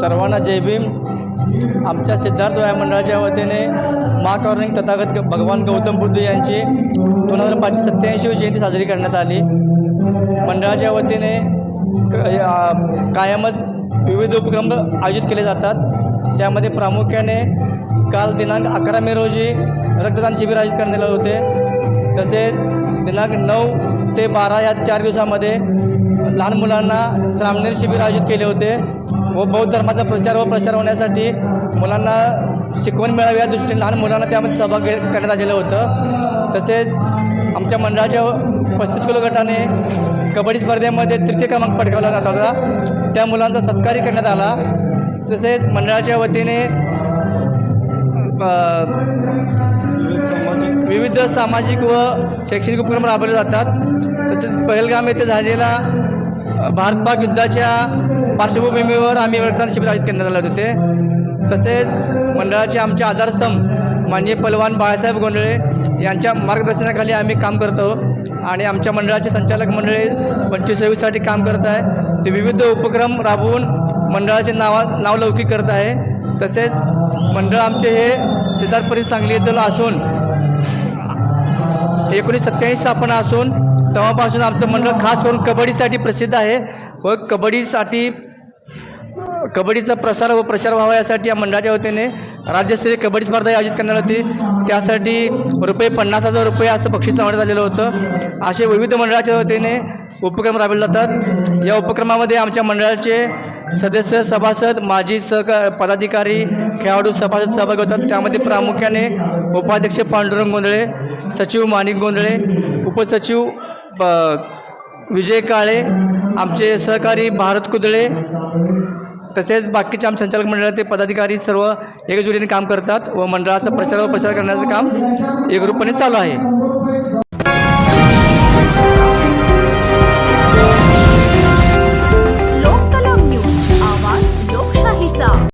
सर्वांना जय भीम. आमच्या सिद्धार्थ व्यायाम मंडळाच्या वतीने महाकौरणिक तथागत भगवान गौतम बुद्ध यांची दोन हजार पाचशे सत्त्याऐंशी जयंती साजरी करण्यात आली. मंडळाच्या वतीने क- कायमच विविध उपक्रम आयोजित केले जातात. त्यामध्ये प्रामुख्याने काल दिनांक अकरा मे रोजी रक्तदान शिबिर आयोजित करण्यात आले होते. तसेच दिनांक नऊ ते बारा या चार दिवसामध्ये लहान मुलांना श्रामनेर शिबिर आयोजित केले होते. व बौद्ध धर्माचा प्रचार व प्रसार होण्यासाठी मुलांना शिकवण मिळावी या दृष्टीने लहान मुलांना त्यामध्ये सहभाग करण्यात आलेलं होतं. तसेच आमच्या मंडळाच्या पस्तीस किलो गटाने कबड्डी स्पर्धेमध्ये तृतीय क्रमांक पटकावला जात होता. त्या मुलांचा सत्कारही करण्यात आला. तसेच मंडळाच्या वतीने विविध सामाजिक व शैक्षणिक उपक्रम राबवले जातात. तसेच पहलगाम येथे झालेला भारत पाक युद्धाच्या पार्श्वभूमीवर आम्ही रक्तदान शिबिर आयोजित करण्यात आले होते. तसेच मंडळाचे आमचे आधारस्तंभ माननीय पलवान बाळासाहेब गोंधळे यांच्या मार्गदर्शनाखाली आम्ही काम करतो. आणि आमच्या मंडळाचे संचालक मंडळी पंचवीस सव्वीससाठी काम करत आहे. ते विविध उपक्रम राबवून मंडळाचे नावा नावलौकिक करत आहे. तसेच मंडळ आमचे हे सिद्धार्थ परिस सांगली येथील असून एकोणीस सत्त्याऐंशी स्थापना असून तेव्हापासून आमचं मंडळ खास करून कबड्डीसाठी प्रसिद्ध आहे व कबड्डीसाठी कबड्डीचा प्रसार व प्रचार व्हावा यासाठी या मंडळाच्या वतीने राज्यस्तरीय कबड्डी स्पर्धा आयोजित करण्यात होती. त्यासाठी रुपये पन्नास हजार रुपये असं बक्षीस लावण्यात आलेलं होतं. असे विविध मंडळाच्या वतीने उपक्रम राबवले जातात. या उपक्रमामध्ये आमच्या मंडळाचे सदस्य सभासद माजी सहक पदाधिकारी खेळाडू सभासद सहभागी होतात. त्यामध्ये प्रामुख्याने उपाध्यक्ष पांडुरंग गोंधळे सचिव माणिक गोंधळे उपसचिव विजय काळे आमचे सहकारी भारत कुदळे तसेच बाकीचे आम संचालक मंडळाचे पदाधिकारी सर्व एकजुटीने काम करतात व मंडळाचा प्रचार व प्रसार करण्याचं काम एकरूपपणे चालू आहे.